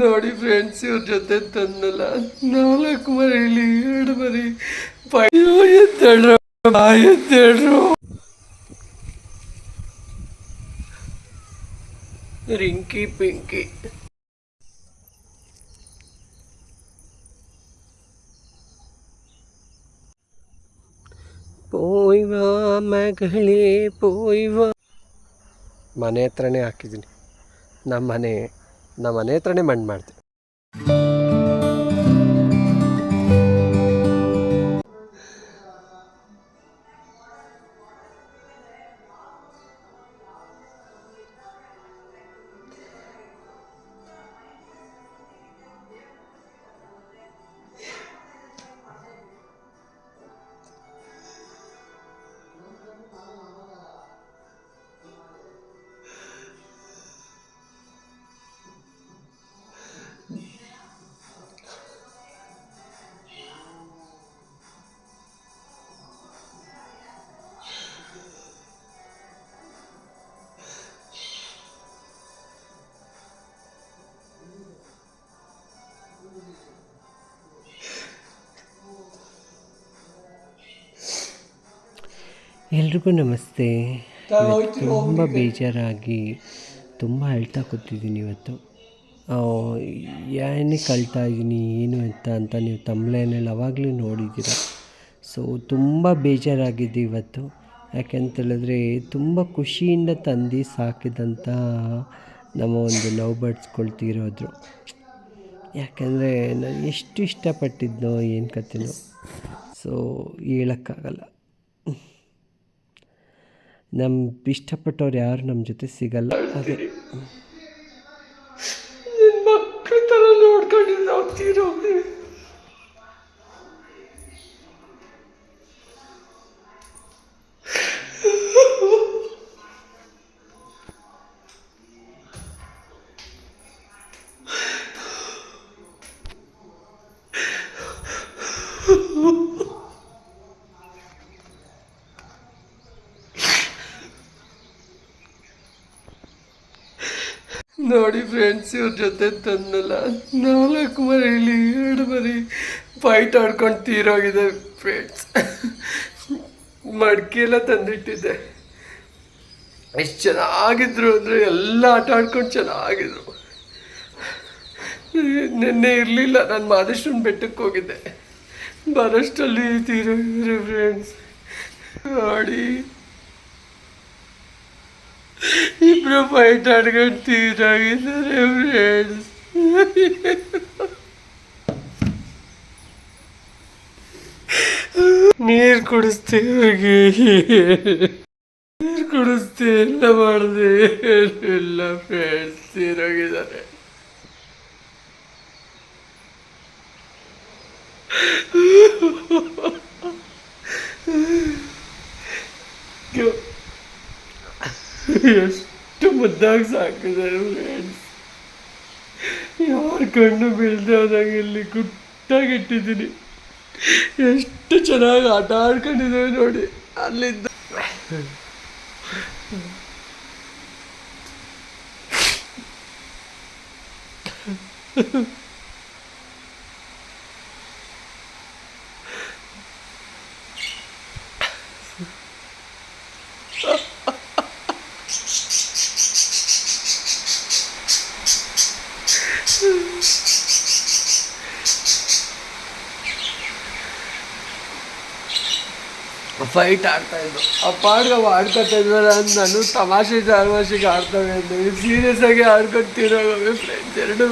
ನೋಡಿ ಫ್ರೆಂಡ್ಸ್ ಇವ್ರ ಜೊತೆ ತಂದಲ್ಲ. ನಾಲ್ಕು ಮರಿಲಿ ಎರಡು ಮರಿ ಪಯ್ಯೋ ಎದ್ದೇಳ್ರು. ಎದ್ದೇಳ್ರು. ರಿಂಕಿ ಪಿಂಕಿ. ಪೋಯ್ವಾ ಮಗಳೇ ಪೋಯ್ವಾ. ಮನೆ ಹತ್ರನೇ ಹಾಕಿದ್ದೀನಿ. ನಮ್ಮ ಮನೆ ನಮ್ಮ ಮನೆ ಹತ್ರನೇ ಮಣ್ಣು ಮಾಡಿದೆ ಎಲ್ರಿಗೂ ನಮಸ್ತೆ. ತುಂಬ ಬೇಜಾರಾಗಿ ತುಂಬ ಅಳ್ತಾ ಕೂತಿದ್ದೀನಿ ಇವತ್ತು. ಏನಕ್ಕೆ ಅಳ್ತಾ ಇದ್ದೀನಿ ಏನು ಅಂತ ಅಂತ ನೀವು ತಮ್ಮಲೇನಲ್ಲಿ ಅವಾಗಲೂ ನೋಡಿದ್ದೀರ. ಸೊ ತುಂಬ ಬೇಜಾರಾಗಿದೆ ಇವತ್ತು. ಯಾಕೆಂತೇಳಿದ್ರೆ ತುಂಬ ಖುಷಿಯಿಂದ ತಂದು ಸಾಕಿದಂಥ ನಮ್ಮ ಒಂದು ಲವ್ ಬರ್ಡ್ಸ್ಗಳು ತೀರೋದ್ರು ಯಾಕೆಂದರೆ ನಾನು ಎಷ್ಟು ಇಷ್ಟಪಟ್ಟಿದ್ನೋ ಏನು ಕತೆನೋ ಸೊ ಹೇಳೋಕ್ಕಾಗಲ್ಲ. ನಮ್ಮ ಇಷ್ಟಪಟ್ಟವ್ರು ಯಾರು ನಮ್ಮ ಜೊತೆ ಸಿಗಲ್ಲ. ಅದೇ ಮಕ್ಕಳ ಥರ ನೋಡ್ಕೊಂಡಿದ್ದು ನೋಡಿ ಫ್ರೆಂಡ್ಸ್ ಇವ್ರ ಜೊತೆ ತಂದಲ್ಲ. ನಾಲ್ಕು ಮರಿಲಿ, ಎರಡು ಮರಿ ಫೈಟ್ ಆಡ್ಕೊಂಡು ತೀರೋಗಿದೆ ಫ್ರೆಂಡ್ಸ್ ಮಡಿಕೆ ಎಲ್ಲ ತಂದಿಟ್ಟಿದ್ದೆ. ಎಷ್ಟು ಚೆನ್ನಾಗಿದ್ರು ಅಂದರೆ ಎಲ್ಲ ಆಟ ಆಡ್ಕೊಂಡು ಚೆನ್ನಾಗಿದ್ರು. ನಿನ್ನೆ ಇರಲಿಲ್ಲ, ನಾನು ಮಾದೇಶ್ವರನ ಬೆಟ್ಟಕ್ಕೆ ಹೋಗಿದ್ದೆ. ಬರೋಷ್ಟಲ್ಲಿ ತೀರೋಗಿದ್ರು ಫ್ರೆಂಡ್ಸ್ ನೋಡಿ. ಇಬ್ರು ಫೈಟ್ ಆಡ್ಕೊಂಡು ತೀರಾಗಿದ್ದಾರೆ ಫ್ರೆಂಡ್ಸ್ ನೀರು ಕುಡಿಸ್ತೆ ಅವ್ರಿಗೆ ನೀರು ಕುಡಿಸ್ತೆ ಎಲ್ಲ ಮಾಡಿದೆ. ಎಲ್ಲ ಫ್ರೆಂಡ್ಸ್ ತೀರೋಗಿದ್ದಾರೆ. ಎಷ್ಟು ಮುದ್ದಾಗಿ ಸಾಕಿದ್ದಾರೆ ಫ್ರೆಂಡ್ಸ್ ಯಾರ ಕಣ್ಣು ಬೀಳ್ದೆ ಹೋದಾಗ ಇಲ್ಲಿ ಗುಟ್ಟಾಗಿಟ್ಟಿದ್ದೀನಿ ಎಷ್ಟು ಚೆನ್ನಾಗಿ ಆಟ ಆಡ್ಕೊಂಡಿದ್ದೇವೆ ನೋಡಿ ಅಲ್ಲಿದ್ದ ಫೈಟ್ ಆಡ್ತಾ ಇದ್ದು ಆ ಪಾಡ್ಗ ಅವ ಆಡ್ಕೊತಾ ಇದ್ವಲ್ಲ ಅಂತ ನಾನು ತಮಾಷೆ ತಮಾಷೆಗೆ ಆಡ್ತವೆ ಅಂತ ಸೀರಿಯಸ್ ಆಗಿ ಆಡ್ಕೊತಿರೋವೆ ಫ್ರೆಂಡ್ಸ್ ಎರಡೂ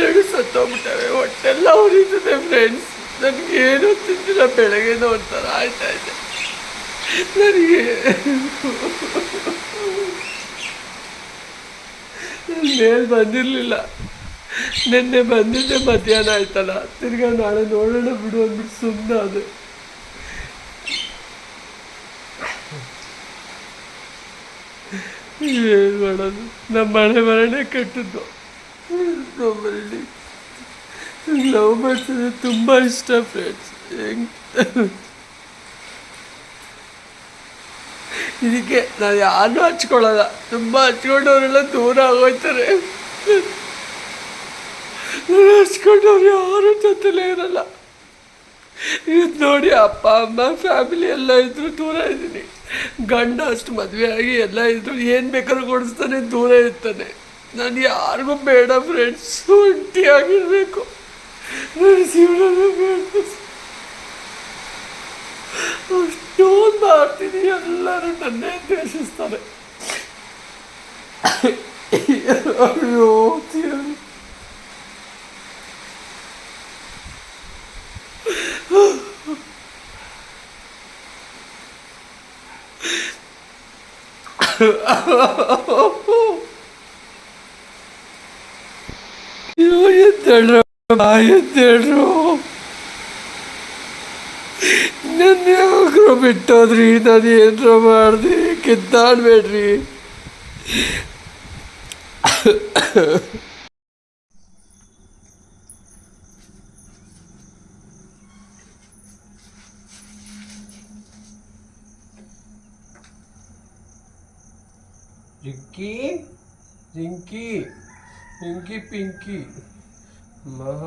ಎರಡು ಸತ್ತೋಗ್ಬಿಟ್ಟವೆ. ಹೊಟ್ಟೆಲ್ಲ ಉರಿತದೆ ಫ್ರೆಂಡ್ಸ್ ನನಗೇನು ತಿಂದಿಲ್ಲ ಬೆಳಗ್ಗೆನ ಒಂಥರ ಆಯ್ತಾ ಇದೆ ನನಗೆ ಮೇಲೆ ಬಂದಿರಲಿಲ್ಲ. ನಿನ್ನೆ ಬಂದಿದ್ದೆ ಮಧ್ಯಾಹ್ನ ಆಯ್ತಲ್ಲ. ತಿರ್ಗಾ ನಾಳೆ ನೋಡೋಣ ಬಿಡು ಅಂದ್ಬಿಟ್ಟು ಸುಮ್ಮನೆ ಅದು ಏನು ಮಾಡೋದು. ನಮ್ಮ ಮನೆ ಮರನೇ ಕಟ್ಟಿದ್ದು. ನಮ್ಮಲ್ಲಿ ಲವ್ ಮಾಡ್ತಿದ್ರೆ ತುಂಬ ಇಷ್ಟ ಫ್ರೆಂಡ್ಸ್ ಹೆಂಗ್? ಇದಕ್ಕೆ ನಾನು ಯಾರನ್ನೂ ಹಚ್ಕೊಳ್ಳಲ್ಲ. ತುಂಬ ಹಚ್ಕೊಂಡವರೆಲ್ಲ ದೂರ ಆಗೋಯ್ತಾರೆ. ನಾನು ಹಚ್ಕೊಂಡವ್ರು ಯಾರು ಜೊತೆಲೇ ಇರಲ್ಲ. ಇದು ನೋಡಿ ಅಪ್ಪ, ಅಮ್ಮ ಫ್ಯಾಮಿಲಿ ಎಲ್ಲ ಇದ್ರು ದೂರ ಇದ್ದೀನಿ. ಗಂಡ ಅಷ್ಟು ಮದುವೆ ಆಗಿ ಎಲ್ಲ ಇದ್ರು, ಏನು ಬೇಕಾದ್ರೂ ಕೊಡಿಸ್ತಾನೆ, ದೂರ ಇರ್ತಾನೆ. ನಾನು ಯಾರಿಗೂ ಬೇಡ ಫ್ರೆಂಡ್ಸ್ ಒಂಟಿಯಾಗಿರಬೇಕು. ನನ್ನ ಜೀವನ ಬೇಡ. ಅಷ್ಟೊಂದು ಮಾಡ್ತೀನಿ, ಎಲ್ಲರೂ ನನ್ನೇ ದ್ವೇಷಿಸ್ತಾರೆ. ಅಯ್ಯೋ ದೇವ್ರೇ. ಅಯ್ಯೋ ಎದ್ದೇಳ್ರು ಬಾ ಎದ್ದೇಳ್ರು ನನ್ನ ಯಾಕ್ರೋ ಬಿಟ್ಟೋದ್ರಿ ನಾನು ಏನ್ರ ಮಾಡ್ದೆ ಕಿತ್ತಾಡ್ಬೇಡ್ರಿ ರಿಂಕಿ ರಿಂಕಿ ರಿಂಕಿ ಪಿಂಕಿ ಮಹ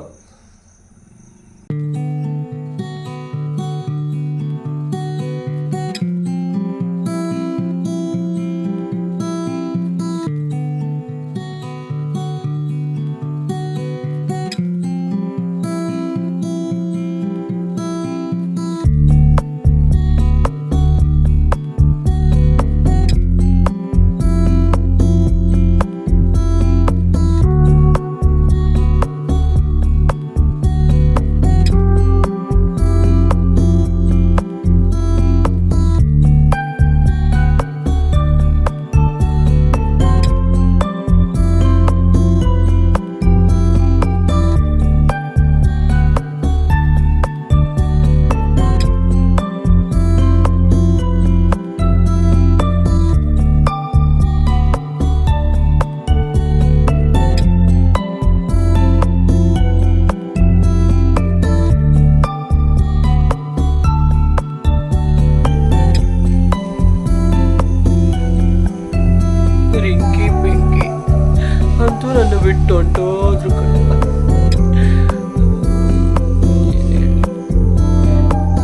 ಬಿಟ್ಟು ಹೊಂಟೋದ್ರು ಕಣ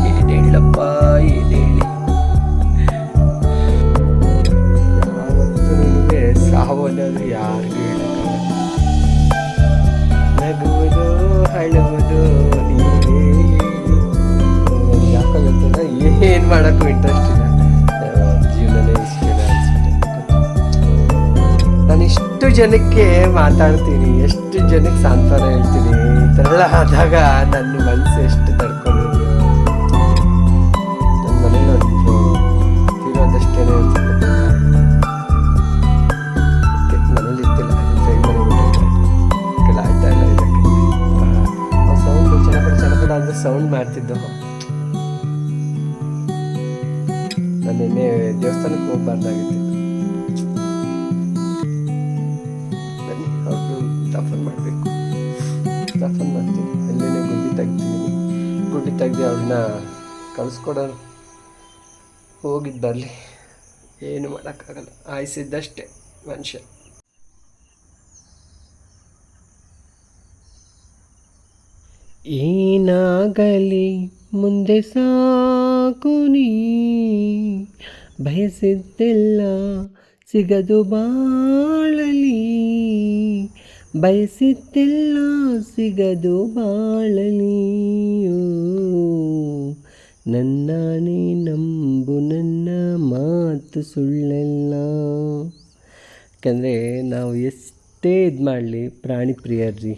ಏನ್ ಹೇಳಪ್ಪ ಏನ್ ಹೇಳಿ ಯಾವತ್ತೂ ಸಾವು ಅನ್ನೋದು ಯಾರಿಗೂ ಹೇಳಕ್ಕಾಗಲ್ಲ ನಗುವುದು ಅಳುವುದು ನೀವೇ ಹೇಳಿ ಯಾಕೋ ಗೊತ್ತಿಲ್ಲ ಏನು ಮಾಡೋಕ್ಕೂ ಇಂಟ್ರೆಸ್ಟ್ ಜನಕ್ಕೆ ಮಾತಾಡ್ತೀನಿ ಎಷ್ಟು ಜನಕ್ಕೆ ಸಾಂತ್ವನ ಹೇಳ್ತೀನಿ ಈ ಥರ ಆದಾಗ ನನ್ನ ಹೋಗಿದ್ದು ಬರಲಿ ಏನು ಮಾಡೋಕ್ಕಾಗಲ್ಲ. ಆಯಿಸಿದ್ದಷ್ಟೇ ಮನುಷ್ಯ. ಏನಾಗಲಿ ಮುಂದೆ ಸಾಕು ನೀ. ಬಯಸಿದ್ದೆಲ್ಲ ಸಿಗದು ಬಾಳಲಿ. ಬಯಸಿದ್ದೆಲ್ಲ ಸಿಗದು ಬಾಳಲಿ ಓ, ನನ್ನಾನೇ ನಂಬು ನನ್ನ ಮಾತು ಸುಳ್ಳೆಲ್ಲ. ಯಾಕಂದರೆ ನಾವು ಎಷ್ಟೇ ಇದು ಮಾಡಲಿ ಪ್ರಾಣಿ ಪ್ರಿಯರ್ರಿ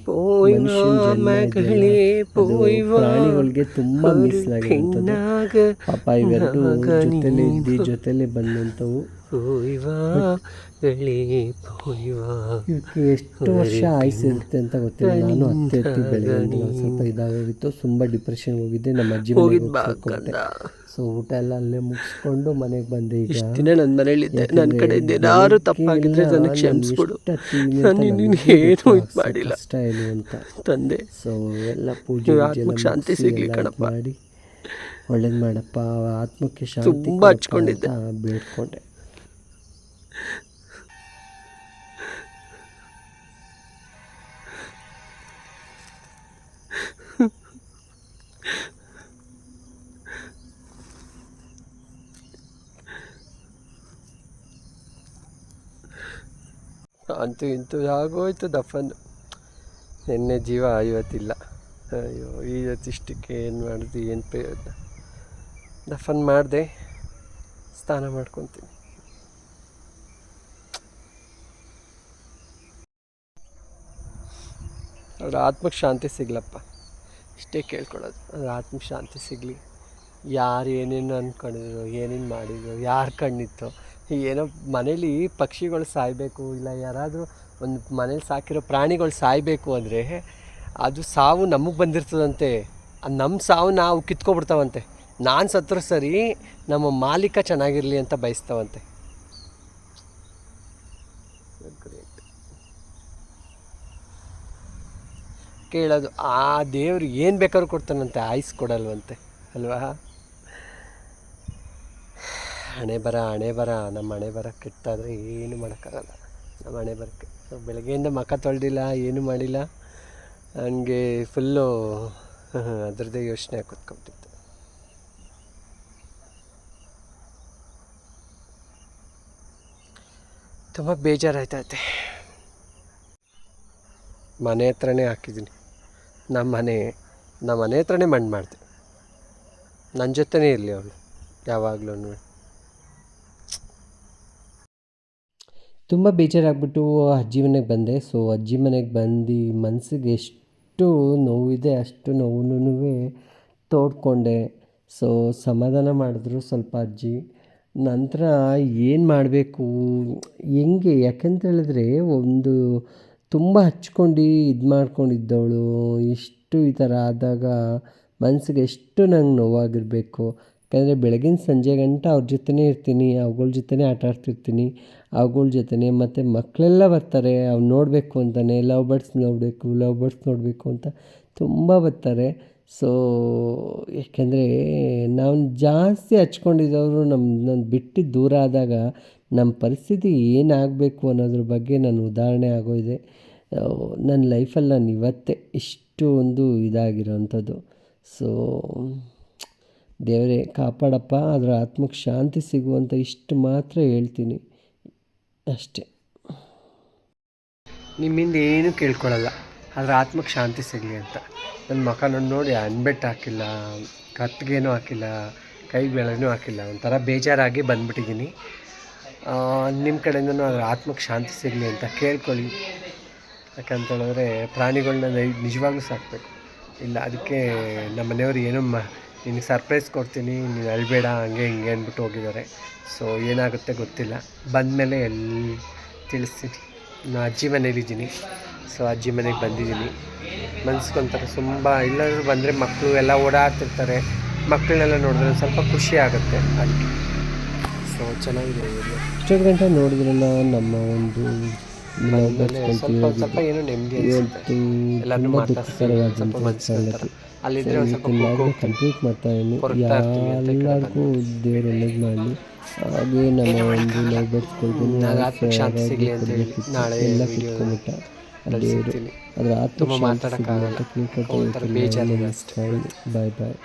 ಪ್ರಾಣಿಗಳಿಗೆ ತುಂಬ ಮೀಸಲಾಗಿರುತ್ತದೆ ಪಾಪ ಇವೆರಡು ಜೊತೆಲಿ ಇದ್ದು ಜೊತೆಲಿ ಬಂದಂಥವು. ಎಷ್ಟು ವರ್ಷ ಆಯ್ಸಿರುತ್ತೆ ಅಂತ ಗೊತ್ತಿಲ್ಲ. ನಾನು ಅತ್ತೆ ಹತ್ತಿ ಬೆಳಗ್ಗೆ ಸ್ವಲ್ಪ ಇದಾಗೋಗಿತ್ತು ತುಂಬ ಡಿಪ್ರೆಷನ್ ಹೋಗಿದ್ದೆ. ನಮ್ಮ ಅಜ್ಜಿ ಮನೆಗೆ ಸೊ ಊಟ ಎಲ್ಲ ಅಲ್ಲೇ ಮುಗಿಸ್ಕೊಂಡು ಮನೆಗೆ ಬಂದೆ ಈಗ. ದಿನ ನನ್ನ ಮನೇಲಿದ್ದೆ ನನ್ನ ಕಡೆಯಿಂದ ಏನಾದ್ರು ತಪ್ಪಾಗಿದ್ರೆ ನನಗೆ ಕ್ಷಮಿಸ್ಬಿಡು ನಾನು ಏನು ಇದು ಮಾಡಿಲ್ಲ. ಕಷ್ಟ ಏನು ಅಂತ. ತಂದೆ. ಸೊ ಎಲ್ಲ ಪೂಜೆ ಶಾಂತಿ ಸಿಗಲಿ ಕಣಪ್ಪ. ಮಾಡಿ. ಒಳ್ಳೇದು ಮಾಡಪ್ಪ. ಆತ್ಮಕ್ಕೆ ಶಾಂತಿ ತುಂಬ ಹಚ್ಕೊಂಡಿದ್ದೆ. ಬೇಡ್ಕೊಂಡೆ. ಅಂತೂ ಇಂತೂ ಆಗೋಯ್ತು ದಫನ್. ನಿನ್ನೆ ಜೀವ ಇವತ್ತಿಲ್ಲ. ಅಯ್ಯೋ ಇವತ್ತಿಷ್ಟಕ್ಕೆ ಏನು ಮಾಡಿದ್ವಿ ಏನು ಪ್ರಯೋಜನ ದಫನ್ ಮಾಡಿದೆ, ಸ್ನಾನ ಮಾಡ್ಕೊತೀನಿ. ಅವ್ರ ಆತ್ಮಕ್ಕೆ ಶಾಂತಿ ಸಿಗ್ಲಪ್ಪ. ಇಷ್ಟೇ ಕೇಳ್ಕೊಳ್ಳೋದು. ಅದು ಆತ್ಮಶಾಂತಿ ಶಾಂತಿ ಸಿಗಲಿ. ಯಾರು ಏನೇನು ಅಂದ್ಕೊಂಡಿದ್ರು ಏನೇನು ಮಾಡಿದ್ರು, ಯಾರು ಕಣ್ಣಿತ್ತು, ಏನೋ ಮನೇಲಿ ಪಕ್ಷಿಗಳು ಸಾಯಬೇಕು, ಇಲ್ಲ ಯಾರಾದರೂ ಒಂದು ಮನೇಲಿ ಸಾಕಿರೋ ಪ್ರಾಣಿಗಳು ಸಾಯಬೇಕು ಅಂದರೆ ಅದು ಸಾವು ನಮಗೆ ಬಂದಿರ್ತದಂತೆ. ನಮ್ಮ ಸಾವು ನಾವು ಕಿತ್ಕೊಬಿಡ್ತಾವಂತೆ. ನಾನು ಸತ್ರು ಸರಿ ನಮ್ಮ ಮಾಲೀಕ ಚೆನ್ನಾಗಿರಲಿ ಅಂತ ಬಯಸ್ತಾವಂತೆ. ಕೇಳೋದು, ಆ ದೇವ್ರು ಏನು ಬೇಕಾದ್ರೂ ಕೊಡ್ತಾನಂತೆ ಆಯ್ಸ್ ಕೊಡಲ್ವಂತೆ, ಅಲ್ವಾ? ಹಣೆ ಬರ ಹಣೆ ಬರ, ನಮ್ಮ ಹಣೆ ಬರ ಕೆಟ್ಟಾದರೆ ಏನು ಮಾಡೋಕ್ಕಾಗಲ್ಲ. ನಮ್ಮ ಹಣೆ ಬರಕ್ಕೆ. ಬೆಳಗ್ಗೆಯಿಂದ ಮಖ ತೊಳೆದಿಲ್ಲ, ಏನು ಮಾಡಿಲ್ಲ. ನನಗೆ ಫುಲ್ಲು ಅದರದ್ದೇ ಯೋಚನೆ ಕೂತ್ಕೊಂಡಿತ್ತು ತುಂಬ ಬೇಜಾರಾಯ್ತೈತೆ ಮನೆ ಹತ್ರನೇ ಹಾಕಿದ್ದೀನಿ. ನಮ್ಮ ಮನೆ ನಮ್ಮ ಮನೆ ಹತ್ರನೇ ಮಣ್ಣು ಮಾಡ್ತೀನಿ. ನನ್ನ ಜೊತೆನೇ ಇರಲಿ ಅವಳು ಯಾವಾಗಲೂ ತುಂಬ ಬೇಜಾರಾಗ್ಬಿಟ್ಟು ಅಜ್ಜಿ ಮನೆಗೆ ಬಂದೆ. ಸೊ ಅಜ್ಜಿ ಮನೆಗೆ ಬಂದು ಮನಸ್ಸಿಗೆ ಎಷ್ಟು ನೋವಿದೆ, ಅಷ್ಟು ನೋವನ್ನು ತೋಡ್ಕೊಂಡೆ. ಸೊ ಸಮಾಧಾನ ಮಾಡಿದ್ರು ಸ್ವಲ್ಪ ಅಜ್ಜಿ. ನಂತರ ಏನು ಮಾಡಬೇಕು? ಹೆಂಗೆ? ಯಾಕಂತ ಹೇಳಿದ್ರೆ, ಒಂದು ತುಂಬ ಹಚ್ಕೊಂಡು ಇದು ಮಾಡ್ಕೊಂಡಿದ್ದವಳು. ಇಷ್ಟು ಈ ಥರ ಆದಾಗ ಮನಸ್ಸಿಗೆ ಎಷ್ಟು ನಂಗೆ ನೋವಾಗಿರಬೇಕು. ಯಾಕೆಂದರೆ ಬೆಳಗಿನ ಸಂಜೆ ಗಂಟ ಅವ್ರ ಜೊತೆನೇ ಇರ್ತೀನಿ, ಅವುಗಳ ಜೊತೆನೆ ಆಟ ಆಡ್ತಿರ್ತೀನಿ, ಅವುಗಳ ಜೊತೆನೆ ಮತ್ತು ಮಕ್ಕಳೆಲ್ಲ ಬರ್ತಾರೆ ಅವ್ರು ನೋಡಬೇಕು ಅಂತಲೇ ಲವ್ ಬರ್ಡ್ಸ್ ನೋಡಬೇಕು, ಲವ್ ಬರ್ಡ್ಸ್ ನೋಡಬೇಕು ಅಂತ ತುಂಬ ಬರ್ತಾರೆ. ಸೊ ಏಕೆಂದರೆ ನಾನು ಜಾಸ್ತಿ ಹಚ್ಕೊಂಡಿದ್ದವರು ನಮ್ಮ ನನ್ನ ಬಿಟ್ಟು ದೂರ ಆದಾಗ ನಮ್ಮ ಪರಿಸ್ಥಿತಿ ಏನಾಗಬೇಕು ಅನ್ನೋದ್ರ ಬಗ್ಗೆ ನಾನು ಉದಾಹರಣೆ ಆಗೋದೆ ನನ್ನ ಲೈಫಲ್ಲಿ ನಾನು ಇವತ್ತೇ ಇಷ್ಟು ಒಂದು ಇದಾಗಿರೋವಂಥದ್ದು ಸೊ, ದೇವರೇ ಕಾಪಾಡಪ್ಪ ಅದರ ಆತ್ಮಕ್ಕೆ ಶಾಂತಿ ಸಿಗುವಂಥ ಇಷ್ಟು ಮಾತ್ರ ಹೇಳ್ತೀನಿ. ಅಷ್ಟೇ. ನಿಮ್ಮಿಂದ ಏನೂ ಕೇಳ್ಕೊಳ್ಳಲ್ಲ ಅದರ ಆತ್ಮಕ್ಕೆ ಶಾಂತಿ ಸಿಗಲಿ ಅಂತ. ನನ್ನ ಮಕ ನನ್ನ ನೋಡಿ ಅನ್ಬೆಟ್ಟು ಹಾಕಿಲ್ಲ ಕತ್ತಿಗೇನೂ ಹಾಕಿಲ್ಲ, ಕೈ ಬೆಳೆನೂ ಹಾಕಿಲ್ಲ, ಒಂಥರ ಬೇಜಾರಾಗಿ ಬಂದ್ಬಿಟ್ಟಿದ್ದೀನಿ. ನಿಮ್ಮ ಕಡೆಯಿಂದನೂ ಅದರ ಆತ್ಮಕ್ಕೆ ಶಾಂತಿ ಸಿಗಲಿ ಅಂತ ಕೇಳ್ಕೊಳ್ಳಿ. ಯಾಕಂತೇಳಿದ್ರೆ ಪ್ರಾಣಿಗಳನ್ನ ನಿಜವಾಗ್ಲೂ ಸಾಕಬೇಕು. ಇಲ್ಲ, ಅದಕ್ಕೆ ನಮ್ಮ ಮನೆಯವರು ಏನೋ ಮ, ನಿನಗೆ ಸರ್ಪ್ರೈಸ್ ಕೊಡ್ತೀನಿ, ನೀನು ಅಳಬೇಡ, ಹಂಗೆ ಹಿಂಗೆ ಅಂದ್ಬಿಟ್ಟು ಹೋಗಿದ್ದಾರೆ. ಸೊ ಏನಾಗುತ್ತೆ ಗೊತ್ತಿಲ್ಲ. ಬಂದಮೇಲೆ ಎಲ್ಲಿ ತಿಳಿಸ್ತೀನಿ. ನಾನು ಅಜ್ಜಿ ಮನೇಲಿದ್ದೀನಿ ಸೊ ಅಜ್ಜಿ ಮನೆಗೆ ಬಂದಿದ್ದೀನಿ. ಮನ್ಸ್ಕೊಂತಾರೆ ತುಂಬ, ಇಲ್ಲಾದರೂ ಬಂದರೆ ಮಕ್ಕಳು ಎಲ್ಲ ಓಡಾಡ್ತಿರ್ತಾರೆ. ಮಕ್ಕಳನ್ನೆಲ್ಲ ನೋಡಿದ್ರೆ ಸ್ವಲ್ಪ ಖುಷಿ ಆಗುತ್ತೆ. ಅದಕ್ಕೆ. ಚೆನ್ನಾಗಿದೆ ಇಷ್ಟೊಂದು ಗಂಟೆ ನೋಡಿದ್ರಲ್ಲ ನಮ್ಮ ಒಂದು ಸ್ವಲ್ಪ ಸ್ವಲ್ಪ ಏನೋ ನೆಮ್ಮದಿ ಅನಿಸುತ್ತೆ. ಸ್ವಲ್ಪ ಕಂಪ್ಲೀಟ್ ಮಾಡ್ತಾ ಇದ್ದೀನಿ ಎಲ್ಲರಿಗೂ ದೇವ್ರು ಒಳ್ಳೇದು ಮಾಡಲಿ. ಹಾಗೆ ನಮ್ಮ ಒಂದು ಶಾಂತಿ ಸಿಗಲಿ ಅಂತ ಹೇಳಿ ನಾಳೆ ಎಲ್ಲ ದೇವರು ಅದರ ಆತ್ಮ ಮಾತಾಡೋಕ್ಕಾಗಲ್ಲ. ಒಂಥರ ಬೇಜಾರಿದೆ ಅಷ್ಟೇ. ಬಾಯ್ ಬಾಯ್